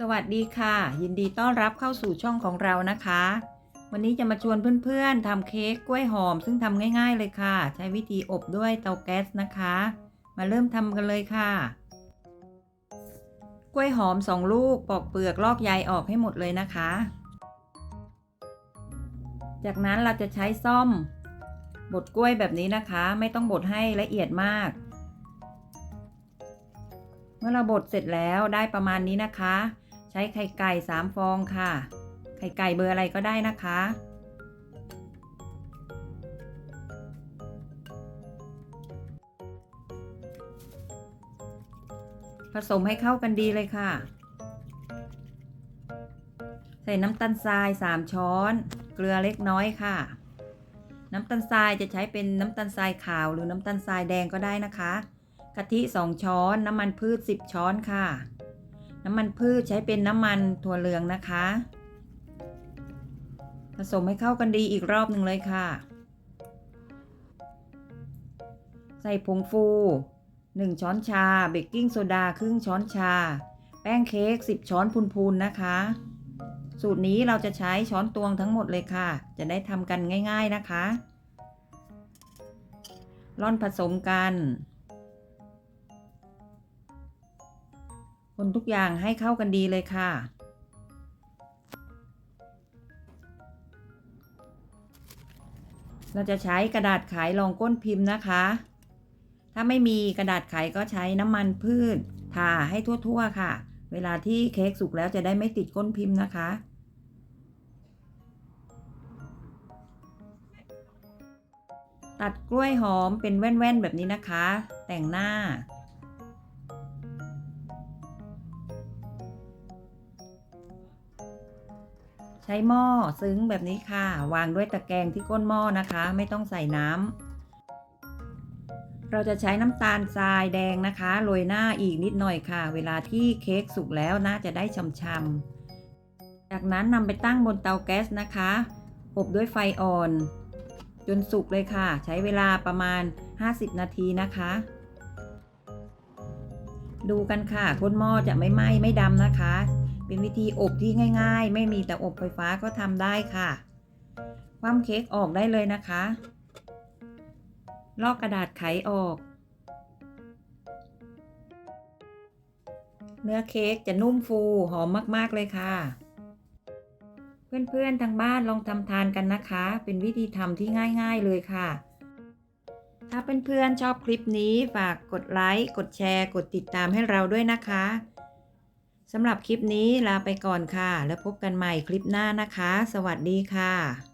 สวัสดีค่ะ ยินดีต้อนรับเข้าสู่ช่องของเรานะคะ วันนี้จะมาชวนเพื่อนๆทำเค้กกล้วยหอม ซึ่งทำง่าย ๆเลยค่ะ ใช้วิธีอบด้วยเตาแก๊สนะคะ มาเริ่มทำกันเลยค่ะ กล้วยหอมสองลูกปอกเปลือกลอกใยออกให้หมดเลยนะคะ จากนั้นเราจะใช้ซ่อมบดกล้วยแบบนี้นะคะ ไม่ต้องบดให้ละเอียดมาก เมื่อเราบดเสร็จแล้วได้ประมาณนี้นะคะ ใช้ไข่ไก่ 3 ฟองค่ะ ไข่ไก่เบอร์อะไรก็ได้นะคะ ผสมให้เข้ากันดีเลยค่ะ ใส่น้ำตาลทราย 3 ช้อน เกลือเล็กน้อยค่ะ น้ำตาลทรายจะใช้เป็นน้ำตาลทรายขาวหรือน้ำตาลทรายแดงก็ได้นะคะกะทิ 2 ช้อน น้ำมันพืช 10 ช้อนค่ะ น้ำมันพืชใช้เป็นน้ำมันถั่วเหลืองนะคะ ผสมให้เข้ากันดีอีกรอบหนึ่งเลยค่ะ ใส่ผงฟู 1 ช้อนชา เบกกิ้งโซดาครึ่งช้อนชา แป้งเค้ก10 ช้อนพูนๆนะคะ สูตรนี้เราจะใช้ช้อนตวงทั้งหมดเลยค่ะ จะได้ทำกันง่าย ๆนะคะ ร่อนผสมกัน คนทุกอย่างให้เข้ากันดีเลยค่ะ เราจะใช้กระดาษขายรองก้นพิมพ์นะคะ ถ้าไม่มีกระดาษขายก็ใช้น้ำมันพืชทาให้ทั่วๆค่ะ เวลาที่เค้กสุกแล้วจะได้ไม่ติดก้นพิมพ์นะคะตัดกล้วยหอมเป็นแว่น ๆ แบบนี้นะคะ แต่งหน้า ใช้หม้อซึ้งแบบนี้ค่ะ วางด้วยตะแกรงที่ก้นหม้อนะคะ ไม่ต้องใส่น้ำเราจะใช้น้ำตาลทรายแดงนะคะโรยหน้าอีกนิดหน่อยค่ะ เวลาที่เค้กสุกแล้วน่าจะได้ช่ำๆจากนั้นนำไปตั้งบนเตาแก๊สนะคะ อบด้วยไฟอ่อน จนสุกเลยค่ะ ใช้เวลาประมาณ 50 นาทีนะคะ ดูกันค่ะก้นหม้อจะไม่ไหม้ไม่ดำนะคะ เป็นวิธีอบที่ง่าย ๆ ไม่มีแต่อบไฟฟ้าก็ทำได้ค่ะ คว่ำเค้กออกได้เลยนะคะ ลอกกระดาษไขออก เนื้อเค้กจะนุ่มฟูหอมมากๆเลยค่ะ เพื่อนๆทางบ้านลองทำทานกันนะคะ เป็นวิธีทำที่ง่าย ๆเลยค่ะถ้าเพื่อนๆชอบคลิปนี้ฝากกดไลค์ กดแชร์ กดติดตามให้เราด้วยนะคะ สำหรับคลิปนี้ลาไปก่อนค่ะ แล้วพบกันใหม่คลิปหน้านะคะ สวัสดีค่ะ